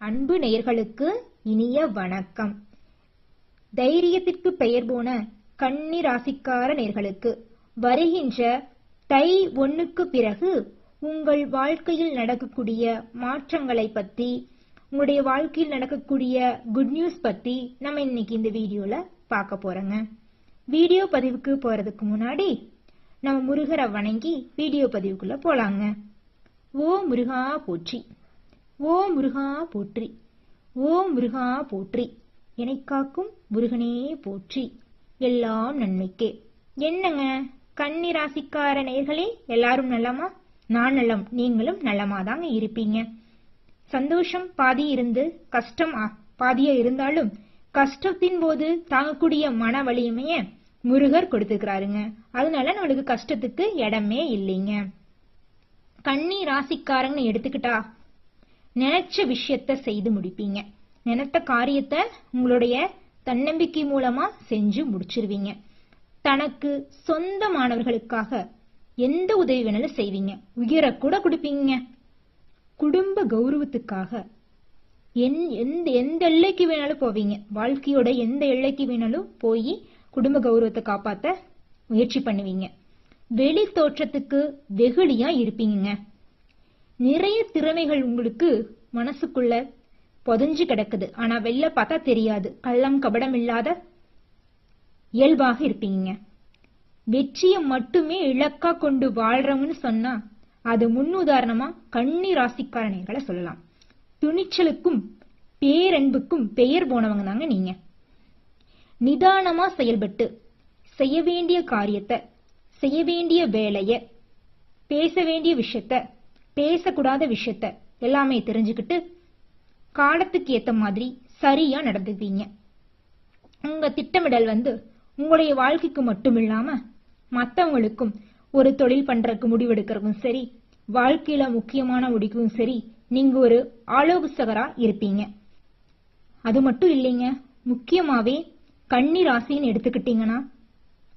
அன்பு நேயர்களுக்கு இனிய வணக்கம். தைரியத்திற்கு பெயர் போன கன்னி ராசிக்கார நேர்களுக்கு வருகின்ற தை ஒன்னுக்கு பிறகு உங்கள் வாழ்க்கையில் நடக்கக்கூடிய மாற்றங்களை பத்தி உங்களுடைய வாழ்க்கையில் நடக்கக்கூடிய குட் நியூஸ் பத்தி நம்ம இன்னைக்கு இந்த வீடியோல பார்க்க போறோங்க. வீடியோ பதிவுக்கு போறதுக்கு முன்னாடி நம்ம முருகரை வணங்கி வீடியோ பதிவுக்குள்ள போலாங்க. ஓ முருகா போற்றி. ஓ முருகா போற்றி. ஓ முருகா போற்றி. என்னை காக்கும் முருகனே போற்றி. எல்லாம் நன்மைக்கே. என்னங்க? கன்னி ராசிக்கார நேர்களே எல்லாரும் நல்லமா நான் நலம் நீங்களும் நலமா தாங்க இருப்பீங்க. சந்தோஷம் பாதி இருந்து கஷ்டம் ஆ- பாதியா இருந்தாலும் கஷ்டத்தின் போது தாங்கக்கூடிய மன வலிமைய முருகர் கொடுத்துக்கிறாருங்க. அதனால நம்மளுக்கு கஷ்டத்துக்கு இடமே இல்லைங்க. கன்னி ராசிக்காரங்கன்னு எடுத்துக்கிட்டா நினைச்ச விஷயத்த செய்து முடிப்பீங்க. நினைத்த காரியத்தை உங்களுடைய தன்னம்பிக்கை மூலமா செஞ்சு முடிச்சிருவீங்க. தனக்கு சொந்தமானவர்களுக்காக எந்த உதவி வேணாலும் செய்வீங்க. உயிரை கூட கொடுப்பீங்க. குடும்ப கௌரவத்துக்காக எந் எந்த எந்த எல்லைக்கு வேணாலும் போவீங்க. வாழ்க்கையோட எந்த எல்லைக்கு வேணாலும் போய் குடும்ப கௌரவத்தை காப்பாத்த முயற்சி பண்ணுவீங்க. வெளி தோற்றத்துக்கு வெகுளியா இருப்பீங்க. நிறைய திறமைகள் உங்களுக்கு மனசுக்குள்ள புதைஞ்சு கிடக்குது. ஆனா வெளில பார்த்தா தெரியாது. கள்ளம் கபடம் இல்லாத இயல்பாக இருப்பீங்க. வெற்றியை மட்டுமே இலக்கா கொண்டு வாழ்றவங்கன்னு சொன்னா அது முன்னுதாரணமா கண்ணி ராசிக்காரனைகளை சொல்லலாம். துணிச்சலுக்கும் பேரன்புக்கும் பெயர் போனவங்க தாங்க நீங்க. நிதானமா செயல்பட்டு செய்ய வேண்டிய காரியத்தை செய்ய வேண்டிய வேலைய பேச வேண்டிய விஷயத்த பேசக்கூடாத விஷயத்த எல்லாமே தெரிஞ்சுக்கிட்டு காலத்துக்கு ஏத்த மாதிரி சரியா நடந்துப்பீங்க உங்க திட்டமிடல் வந்து உங்களுடைய வாழ்க்கைக்கு மட்டும் இல்லாம மத்தவங்களுக்கும் ஒரு தொழில் பண்றதுக்கு முடிவெடுக்கிறதுக்கும் சரி வாழ்க்கையில முக்கியமான முடிக்கும் சரி நீங்க ஒரு ஆலோசகரா இருப்பீங்க. அது மட்டும் இல்லைங்க முக்கியமாவே கன்னி ராசின்னு எடுத்துக்கிட்டீங்கன்னா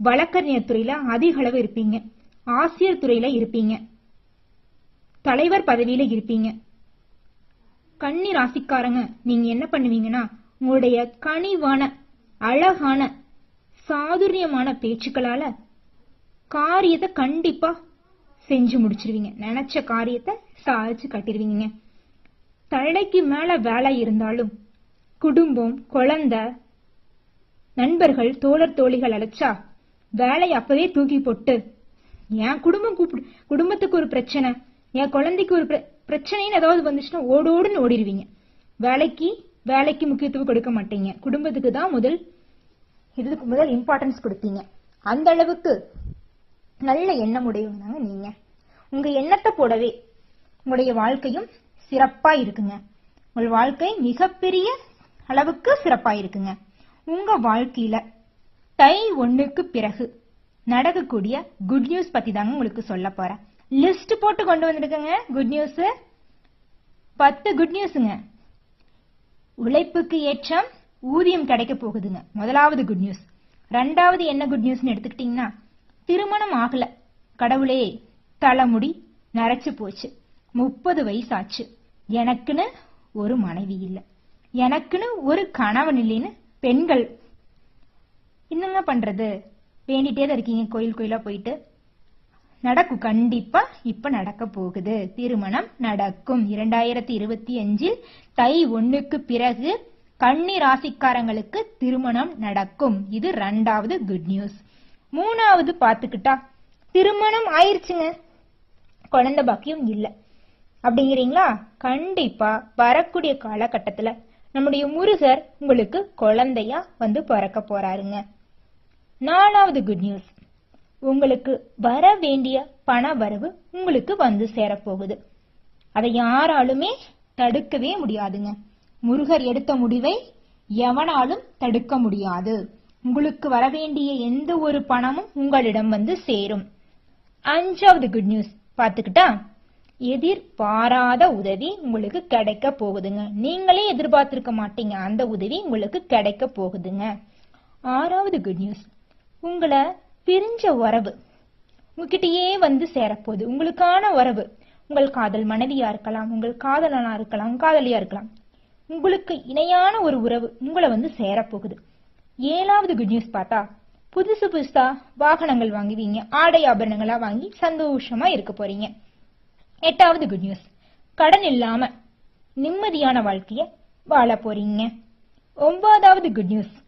வழக்கறிஞர் துறையில அதிக அளவு இருப்பீங்க ஆசிரியர் துறையில இருப்பீங்க. தலைவர் பதவியில இருப்பீங்க. கன்னி ராசிக்காரங்க நீங்க என்ன பண்ணுவீங்கன்னா உங்களுடைய கனிவான அழகான சாதுரியமான பேச்சுக்களால காரியத்தை கண்டிப்பா செஞ்சு முடிச்சிருவீங்க. நினைச்ச காரியத்தை சாதிச்சு கட்டிடுவீங்க தலைக்கு மேல வேலை இருந்தாலும் குடும்பம் குழந்தை நண்பர்கள் தோழர் தோழிகள் அழைச்சா வேலையை அப்பவே தூக்கி போட்டு என் குடும்பம் கூப்பிடு குடும்பத்துக்கு ஒரு பிரச்சனை என் குழந்தைக்கு ஒரு பிர- பிரச்சனைன்னு ஏதாவது வந்துச்சுன்னா ஓடோடுன்னு ஓடிடுவீங்க. வேலைக்கு வேலைக்கு முக்கியத்துவம் கொடுக்க மாட்டீங்க. குடும்பத்துக்கு தான் முதல் இதுக்கு முதல் இம்பார்ட்டன்ஸ் கொடுப்பீங்க. அந்த அளவுக்கு நல்ல எண்ணம் உடையவங்க நீங்க. உங்க எண்ணத்தை போடவே உங்களுடைய வாழ்க்கையும் சிறப்பா இருக்குங்க. உங்கள் வாழ்க்கை மிகப்பெரிய அளவுக்கு சிறப்பா இருக்குங்க. உங்க வாழ்க்கையில தை ஒண்ணுக்கு பிறகு நடக்கக்கூடிய குட் நியூஸ் பத்தி தாங்க உங்களுக்கு சொல்ல போறேன். லிஸ்ட் போட்டு கொண்டு வந்திருக்கங்க. குட் நியூஸ் பத்து குட் நியூஸுங்க உழைப்புக்கு ஏற்றம் ஊதியம் கிடைக்க போகுதுங்க. முதலாவது குட் நியூஸ் ரெண்டாவது என்ன குட் நியூஸ்னு எடுத்துக்கிட்டீங்கன்னா திருமணம் ஆகல. கடவுளே தலைமுடி நரைச்சு போச்சு. முப்பது வயசு ஆச்சு எனக்குன்னு ஒரு மனைவி இல்லை. எனக்குன்னு ஒரு கணவன் இல்லைன்னு பெண்கள். என்னங்க பண்றது? வேண்டிட்டே தான் இருக்கீங்க. கோயில் கோயிலா போயிட்டு. நடக்கும். கண்டிப்பா இப்ப நடக்க போகுது. திருமணம் நடக்கும். இரண்டாயிரத்தி இருபத்தி அஞ்சில் தை ஒண்ணுக்கு பிறகு கன்னி ராசிக்காரங்களுக்கு திருமணம் நடக்கும். இது ரெண்டாவது குட் நியூஸ் மூணாவது பாத்துக்கிட்டா திருமணம் ஆயிருச்சுங்க. குழந்தை பாக்கியம் இல்ல. அப்படிங்கிறீங்களா? கண்டிப்பா வரக்கூடிய காலகட்டத்துல நம்முடைய முருகர் உங்களுக்கு குழந்தையா வந்து பிறக்க போறாருங்க. நாலாவது குட் நியூஸ் உங்களுக்கு வர வேண்டிய பண வரவு உங்களுக்கு வந்து சேரப்போகுது. அதை யாராலுமே தடுக்கவே முடியாதுங்க. முருகர் எடுத்த முடிவை எவனாலும் தடுக்க முடியாது. உங்களுக்கு வர வேண்டிய எந்த ஒரு பணமும் உங்களிடம் வந்து சேரும். அஞ்சாவது குட் நியூஸ் பாத்துக்கிட்டா எதிர்பாராத உதவி உங்களுக்கு கிடைக்க போகுதுங்க. நீங்களே எதிர்பார்த்திருக்க மாட்டீங்க. அந்த உதவி உங்களுக்கு கிடைக்க போகுதுங்க. ஆறாவது குட் நியூஸ் உங்களை பிரிஞ்ச உறவு. உங்ககிட்டயே வந்து சேரப்போகுது. உங்களுக்கான உறவு. உங்கள் காதல் மனைவியா இருக்கலாம் உங்கள் காதலனா இருக்கலாம் காதலியா இருக்கலாம். உங்களுக்கு இணையான ஒரு உறவு உங்களை வந்து சேரப்போகுது. ஏழாவது குட் நியூஸ் பார்த்தா புதுசு புதுசா வாகனங்கள் வாங்குவீங்க. ஆடை ஆபரணங்களா வாங்கி சந்தோஷமா இருக்க போறீங்க. எட்டாவது குட் நியூஸ் கடன் இல்லாம நிம்மதியான வாழ்க்கைய வாழ போறீங்க. ஒன்பதாவது குட் நியூஸ்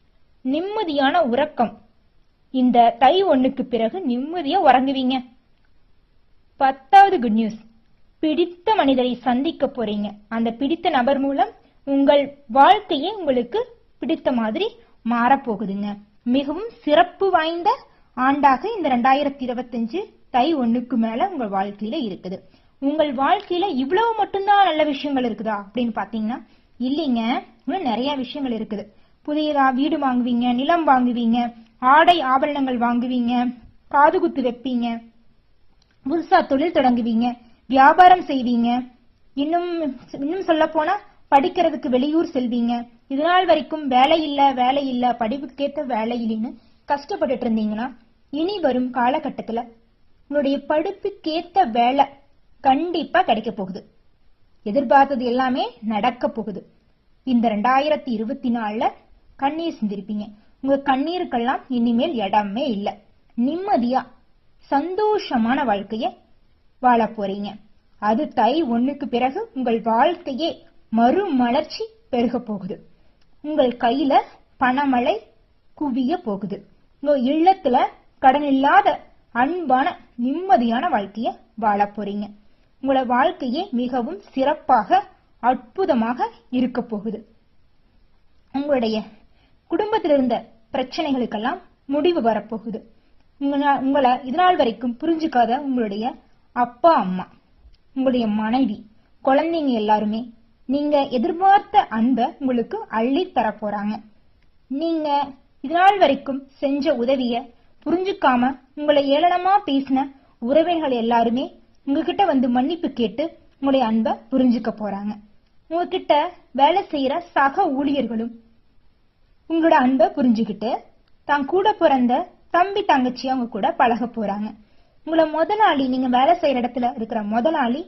நிம்மதியான உறக்கம். இந்த தை ஒண்ணுக்கு பிறகு நிம்மதியா உறங்குவீங்க. பத்தாவது குட் நியூஸ் பிடித்த மனிதரை சந்திக்க போறீங்க. அந்த பிடித்த நபர் மூலம் உங்கள் வாழ்க்கையே உங்களுக்கு பிடித்த மாதிரி மாறப்போகுதுங்க. மிகவும் சிறப்பு வாய்ந்த ஆண்டாக இந்த ரெண்டாயிரத்தி இருபத்தஞ்சு தை ஒண்ணுக்கு மேல உங்கள் வாழ்க்கையில இருக்குது. உங்கள் வாழ்க்கையில இவ்வளவு மட்டும்தான் நல்ல விஷயங்கள் இருக்குதா அப்படின்னு பாத்தீங்கன்னா இல்லைங்க. இன்னும் நிறைய விஷயங்கள் இருக்குது. புதியதா வீடு வாங்குவீங்க நிலம் வாங்குவீங்க ஆடை ஆபரணங்கள் வாங்குவீங்க காதுகுத்து வைப்பீங்க புதுசா தொழில் தொடங்குவீங்க வியாபாரம் செய்வீங்க இன்னும் இன்னும் சொல்ல போனா படிக்கிறதுக்கு வெளியூர் செல்வீங்க. இது நாள் வரைக்கும் வேலை இல்ல வேலை இல்ல படிப்புக்கேத்த வேலை இல்லைன்னு கஷ்டப்பட்டுட்டு இருந்தீங்கன்னா இனி வரும் காலகட்டத்துல உங்களுடைய படிப்புக்கேத்த வேலை கண்டிப்பா கிடைக்க போகுது. எதிர்பார்த்தது எல்லாமே நடக்க போகுது. இந்த ரெண்டாயிரத்தி இருபத்தி நாலுல கண்ணீர் சிந்திருப்பீங்க. உங்க கண்ணீருக்கெல்லாம் இனிமேல் இடமே இல்லை. நிம்மதியா சந்தோஷமான வாழ்க்கைய வாழ போறீங்க. அது தை ஒண்ணுக்கு பிறகு உங்கள் வாழ்க்கையே மறுமலர்ச்சி பெருக போகுது. உங்கள் கையில பணமழை குவிய போகுது. உங்க இல்லத்துல கடன் இல்லாத அன்பான நிம்மதியான வாழ்க்கைய வாழ போறீங்க. உங்களோட வாழ்க்கையே மிகவும் சிறப்பாக அற்புதமாக இருக்க போகுது. உங்களுடைய குடும்பத்தில் இருந்த பிரச்சனைகளுக்கெல்லாம் முடிவு வரப்போகுது. உங்கள- உங்களை இதனால் வரைக்கும் புரிஞ்சுக்காத உங்களுடைய அப்பா அம்மா உங்களுடைய மனைவி குழந்தைங்க எல்லாருமே நீங்க எதிர்பார்த்த அன்பை உங்களுக்கு அள்ளி தரப்போறாங்க. நீங்க இதனால் வரைக்கும் செஞ்ச உதவிய புரிஞ்சுக்காம உங்களை ஏளனமா பேசின உறவினர்கள் எல்லாருமே உங்ககிட்ட வந்து மன்னிப்பு கேட்டு உங்களுடைய அன்பை புரிஞ்சுக்க போறாங்க. உங்ககிட்ட வேலை செய்யற சக ஊழியர்களும் உங்களோட அன்பை புரிஞ்சுக்கிட்டு தான் கூட பிறந்த தம்பி தங்கச்சி அவங்க கூட பழக போறாங்க. உங்களை முதலாளி நீங்க வேலை செய்யற இடத்துல இருக்கிற முதலாளி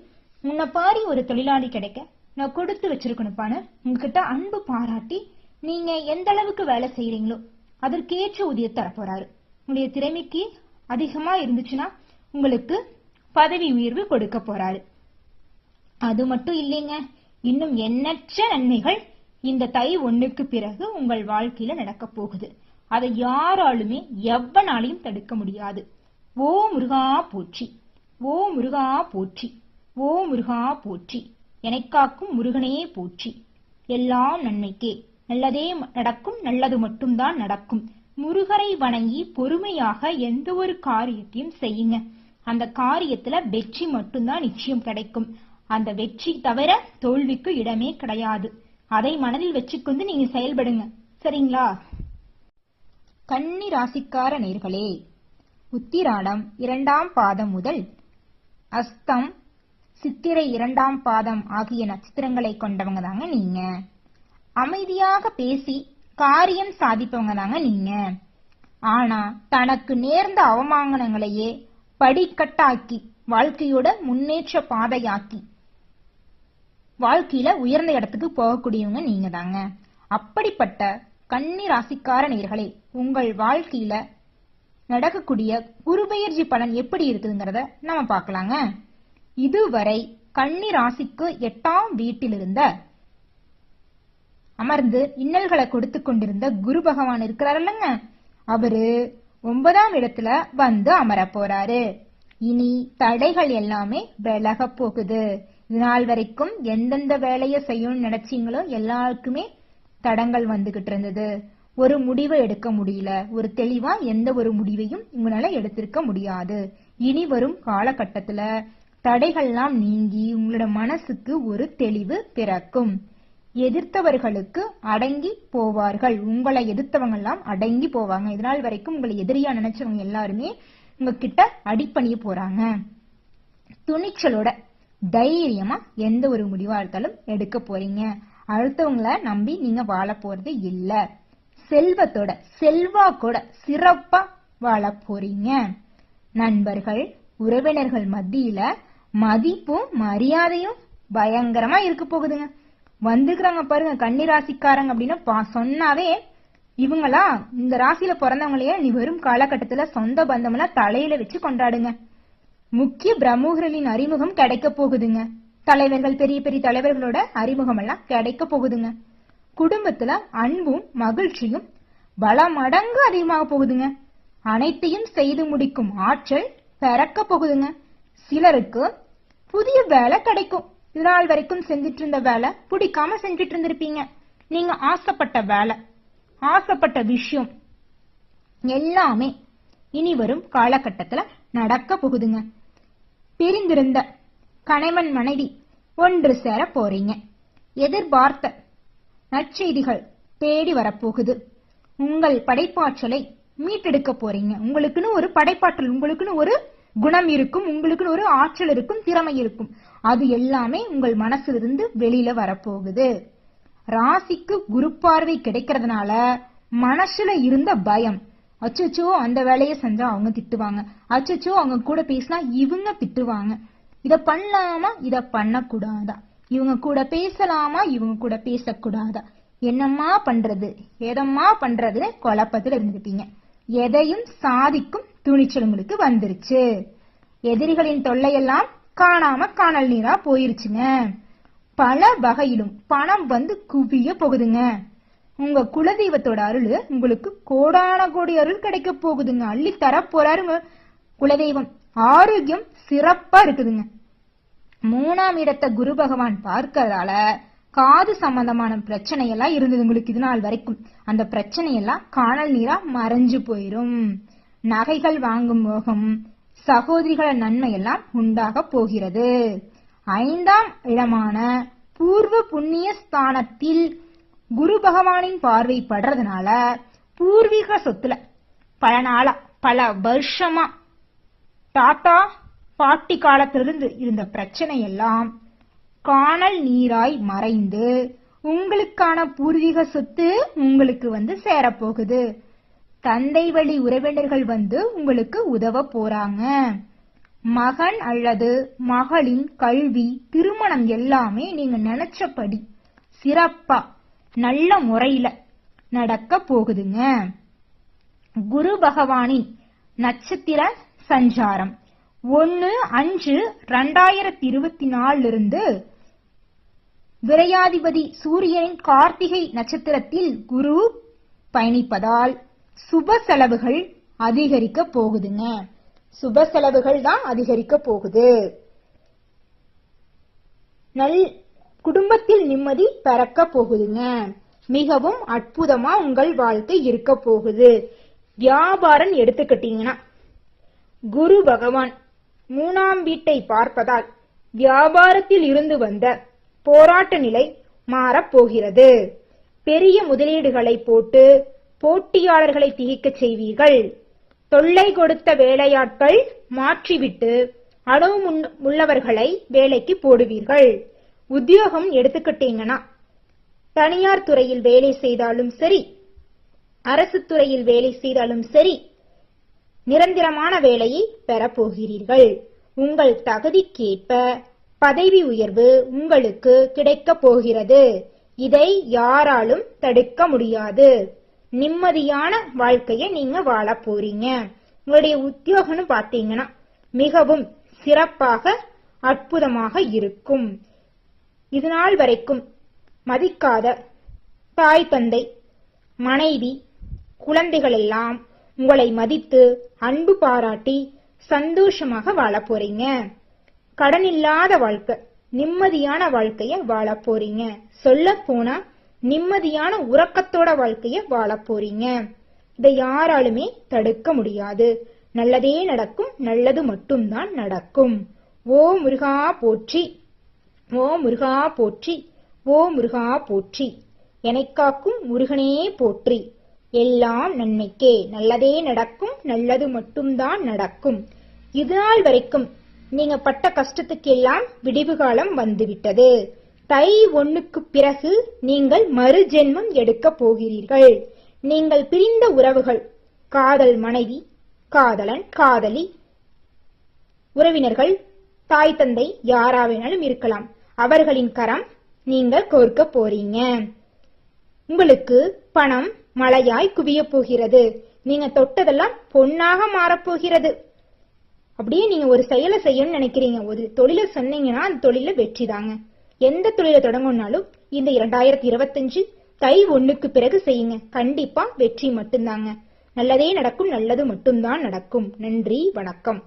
முன்ன பாரி ஒரு தொழிலாளி கிடைக்க நான் கொடுத்து வச்சிருக்கணுப்பான உங்ககிட்ட அன்பு பாராட்டி நீங்க எந்த அளவுக்கு வேலை செய்யறீங்களோ அதற்கேற்ற ஊதியம் தரப்போறாரு. உங்களுடைய திறமைக்கு அதிகமா இருந்துச்சுன்னா உங்களுக்கு பதவி உயர்வு கொடுக்க போறாரு. அது மட்டும் இல்லைங்க இன்னும் எண்ணற்ற நன்மைகள் இந்த தை ஒண்ணுக்கு பிறகு உங்கள் வாழ்க்கையில நடக்க போகுது. அதை யாராலுமே எவ்வனாலையும் தடுக்க முடியாது. ஓ முருகா போற்றி ஓ முருகா போற்றி ஓ முருகா போற்றி எனக்காக்கும் முருகனே போற்றி. எல்லாம் நன்மைக்கே. நல்லதே ம- நடக்கும் நல்லது மட்டும்தான் நடக்கும். முருகரை வணங்கி பொறுமையாக எந்த ஒரு காரியத்தையும் செய்யுங்க. அந்த காரியத்துல வெற்றி மட்டும்தான் நிச்சயம் கிடைக்கும். அந்த வெற்றி தவிர தோல்விக்கு இடமே கிடையாது. அதை மனதில் வச்சுக்கொண்டு நீங்க செயல்படுங்க. சரிங்களா? கன்னி ராசிக்கார நேர்களே உத்திராடம் இரண்டாம் பாதம் முதல் அஸ்தம் சித்திரை இரண்டாம் பாதம் ஆகிய நட்சத்திரங்களை கொண்டவங்க தாங்க நீங்க. அமைதியாக பேசி காரியம் சாதிப்பவங்க தாங்க நீங்க. ஆனா தனக்கு நேர்ந்த அவமானங்களையே படிக்கட்டாக்கி வாழ்க்கையோட முன்னேற்ற பாதையாக்கி வாழ்க்கையில உயர்ந்த இடத்துக்கு போகக்கூடியவங்க நீங்க தாங்க அப்படிப்பட்ட கன்னி ராசிக்கார நேர்களே உங்கள் வாழ்க்கையில நடக்கக்கூடிய குருபெயர்ச்சி பலன் எப்படி இருக்குதுங்கிறத நம்ம பார்க்கலாங்க. இதுவரை கன்னி ராசிக்கு எட்டாம் வீட்டில் இருந்த அமர்ந்து இன்னல்களை கொடுத்து கொண்டிருந்த குரு பகவான் இருக்கிறாருல்லங்க அவரு ஒன்பதாம் இடத்துல வந்து அமர போறாரு. இனி தடைகள் எல்லாமே விலக போகுது. இதனால் வரைக்கும் எந்தெந்த வேலையை செய்யணும்னு நினைச்சீங்களோ எல்லாருக்குமே தடங்கள் வந்துகிட்டு இருந்தது. ஒரு முடிவை எடுக்க முடியல. ஒரு தெளிவா எந்த ஒரு முடிவையும் உங்களால எடுத்திருக்க முடியாது. இனி வரும் காலகட்டத்துல தடைகள்லாம் நீங்கி உங்களோட மனசுக்கு ஒரு தெளிவு பிறக்கும். எதிர்த்தவர்களுக்கு அடங்கி போவார்கள். உங்களை எதிர்த்தவங்க எல்லாம் அடங்கி போவாங்க. இதனால் வரைக்கும் உங்களை எதிரியா நினைச்சவங்க எல்லாருமே உங்ககிட்ட அடிப்பணிய போறாங்க. துணிச்சலோட தைரியமா எந்த ஒரு முடிவா இருந்தாலும் எடுக்க போறீங்க. அடுத்தவங்கள நம்பி நீங்க வாழ போறது இல்ல. செல்வத்தோட செல்வாக்கோட சிறப்பா வாழ போறீங்க. நண்பர்கள் உறவினர்கள் மத்தியில மதிப்பும் மரியாதையும் பயங்கரமா இருக்க போகுதுங்க. வந்துக்கிறாங்க பாருங்க கன்னி ராசிக்காரங்க அப்படின்னு பா- சொன்னாவே இவங்களா இந்த ராசியில பிறந்தவங்களையே நீ வரும் காலகட்டத்துல சொந்த பந்தமெல்லாம் தலையில வச்சு கொண்டாடுங்க. முக்கிய பிரமுகர்களின் அறிமுகம் கிடைக்க போகுதுங்க. தலைவர்கள் பெரிய பெரிய தலைவர்களோட அறிமுகம் எல்லாம் கிடைக்க போகுதுங்க. குடும்பத்துல அன்பும் மகிழ்ச்சியும் பல மடங்கு அதிகமாக போகுதுங்க. அனைத்தையும் செய்து முடிக்கும் ஆற்றல் பிறக்க போகுதுங்க. சிலருக்கு புதிய வேலை கிடைக்கும். இதனால் வரைக்கும் செஞ்சிட்டு இருந்த வேலை பிடிக்காம செஞ்சுட்டு இருந்திருப்பீங்க நீங்க ஆசைப்பட்ட வேலை ஆசைப்பட்ட விஷயம் எல்லாமே இனி வரும் காலகட்டத்துல நடக்க போகுதுங்க. பிரிந்திருந்த கணவன் மனைவி ஒன்று சேர போறீங்க. எதிர்பார்த்த நற்செய்திகள் தேடி வரப்போகுது. உங்கள் படைப்பாற்றலை மீட்டெடுக்க போறீங்க. உங்களுக்குன்னு ஒரு படைப்பாற்றல் உங்களுக்குன்னு ஒரு குணம் இருக்கும் உங்களுக்குன்னு ஒரு ஆற்றல் இருக்கும் திறமை இருக்கும். அது எல்லாமே உங்கள் மனசிலிருந்து வெளியில வரப்போகுது. ராசிக்கு குரு பார்வை கிடைக்கிறதுனால மனசுல இருந்த பயம் அச்சச்சோ அந்த வேலையை செஞ்சா அவங்க திட்டுவாங்க. அச்சச்சோ அவங்க கூட பேசினா இவங்க திட்டுவாங்க. இத பண்ணலாமா? இத பண்ணக்கூடாதா? இவங்க கூட பேசலாமா? இவங்க கூட பேசக்கூடாதா? என்னம்மா பண்றது? எதம்மா பண்றதுன்னு குழப்பத்துல இருந்திருப்பீங்க எதையும் சாதிக்கும் துணிச்சல் உங்களுக்கு வந்துருச்சு. எதிரிகளின் தொல்லையெல்லாம் காணாம காணல் நீரா போயிருச்சுங்க. பல வகையிலும் பணம் வந்து குவிய போகுதுங்க. உங்க குலதெய்வத்தோட அருள் உங்களுக்கு கோடான கோடி அருள் கிடைக்க போகுதுங்க. அள்ளி தரப்போறாருங்க குலதெய்வம் ஆரோக்கியம் சிறப்பா இருக்குதுங்க. மூணாம் இடத்தை குரு பகவான் பார்க்கறதால காது சம்பந்தமான பிரச்சனை எல்லாம் இருந்தது உங்களுக்கு இது நாள் வரைக்கும். அந்த பிரச்சனை எல்லாம் காணல் நீரா மறைஞ்சு போயிரும். நகைகள் வாங்கும் மோகம் சகோதரிகள நன்மை எல்லாம் உண்டாக போகிறது. ஐந்தாம் இடமான பூர்வ புண்ணிய ஸ்தானத்தில் குரு பகவானின் பார்வை படுறதுனால பூர்வீக சொத்துல பல நாளா பல வருஷமா தாத்தா பாட்டி காலத்திலிருந்து இருந்த பிரச்சனை எல்லாம் காணல் நீராய் மறைந்து உங்களுக்கான பூர்வீக சொத்து உங்களுக்கு வந்து சேரப்போகுது. தந்தை வழி உறவினர்கள் வந்து உங்களுக்கு உதவ போறாங்க. மகன் அல்லது மகளின் கல்வி திருமணம் எல்லாமே நீங்க நினைச்சபடி சிறப்பா நல்ல முறையில நடக்க போகுதுங்க. குரு பகவானின் நட்சத்திர சஞ்சாரம். ஒன்னு அஞ்சு ரெண்டாயிரத்தி இருபத்தி நாலுல இருந்து விரையாதிபதி சூரியனின் கார்த்திகை நட்சத்திரத்தில் குரு பயணிப்பதால் சுப செலவுகள் அதிகரிக்க போகுதுங்க. சுப செலவுகள் தான் அதிகரிக்க போகுது. நல் குடும்பத்தில் நிம்மதி பிறக்க போகுதுங்க. மிகவும் அற்புதமா உங்கள் வாழ்க்கை இருக்க போகுது. வியாபாரம் எடுத்துக்கிட்டீங்கன்னா குரு பகவான் மூணாம் வீட்டை பார்ப்பதால் வியாபாரத்தில் இருந்து வந்த போராட்ட நிலை மாறப்போகிறது பெரிய முதலீடுகளை போட்டு போட்டியாளர்களை திகிக்க செய்வீர்கள். தொல்லை கொடுத்த வேலையாட்கள் மாற்றிவிட்டு அளவு உள்ளவர்களை வேலைக்கு போடுவீர்கள். உத்தியோகம் எடுத்துக்கிட்டீங்கன்னா தனியார் துறையில் வேலை செய்தாலும் சரி அரசு துறையில் வேலை செய்தாலும் சரி நிரந்தரமான வேலையை பெறப்போகிறீர்கள் உங்கள் தகுதிக்கேற்ப பதவி உயர்வு உங்களுக்கு கிடைக்கப் போகிறது. இதை யாராலும் தடுக்க முடியாது. நிம்மதியான வாழ்க்கையை நீங்க வாழ போறீங்க. உங்களுடைய உத்தியோகம்னு பார்த்தீங்கன்னா மிகவும் சிறப்பாக அற்புதமாக இருக்கும். இதுநாள் வரைக்கும் மதிக்காத தாய் தந்தை மனைவி குழந்தைகள் எல்லாம் உங்களை மதித்து அன்பு பாராட்டி சந்தோஷமாக வாழ போறீங்க. கடன் இல்லாத வாழ்க்கை நிம்மதியான வாழ்க்கைய வாழ போறீங்க. சொல்ல போனா நிம்மதியான உறக்கத்தோட வாழ்க்கைய வாழ போறீங்க. இதை யாராலுமே தடுக்க முடியாது. நல்லதே நடக்கும் நல்லது மட்டும்தான் நடக்கும். ஓ முருகா போற்றி. ஓ முருகா போற்றி ஓ முருகா போற்றி எனக்காக்கும் முருகனே போற்றி. எல்லாம் நன்மைக்கே நல்லதே நடக்கும் நல்லது மட்டும்தான் நடக்கும். இதுநாள் வரைக்கும் நீங்க பட்ட கஷ்டத்துக்கெல்லாம் விடிவு காலம் வந்துவிட்டது. தை ஒன்னுக்கு பிறகு நீங்கள் மறு ஜென்மம் எடுக்க போகிறீர்கள். நீங்கள் பிரிந்த உறவுகள் காதல் மனைவி காதலன் காதலி உறவினர்கள் தாய் தந்தை யாராவேனாலும் இருக்கலாம். அவர்களின் கரம் நீங்கள் கோர்க்க போறீங்க. உங்களுக்கு பணம் மழையாய் குவிய போகிறது. நீங்க தொட்டதெல்லாம் பொன்னாக மாறப்போகிறது அப்படியே நீங்க ஒரு செயலை செய்யணும்னு நினைக்கிறீங்க. ஒரு தொழிலை சொன்னீங்கன்னா அந்த தொழில வெற்றி தாங்க. எந்த தொழிலை தொடங்கணும்னாலும் இந்த இரண்டாயிரத்தி இருபத்தஞ்சு தை ஒண்ணுக்கு பிறகு செய்யுங்க. கண்டிப்பா வெற்றி மட்டும்தாங்க. நல்லதே நடக்கும் நல்லது மட்டும்தான் நடக்கும். நன்றி வணக்கம்.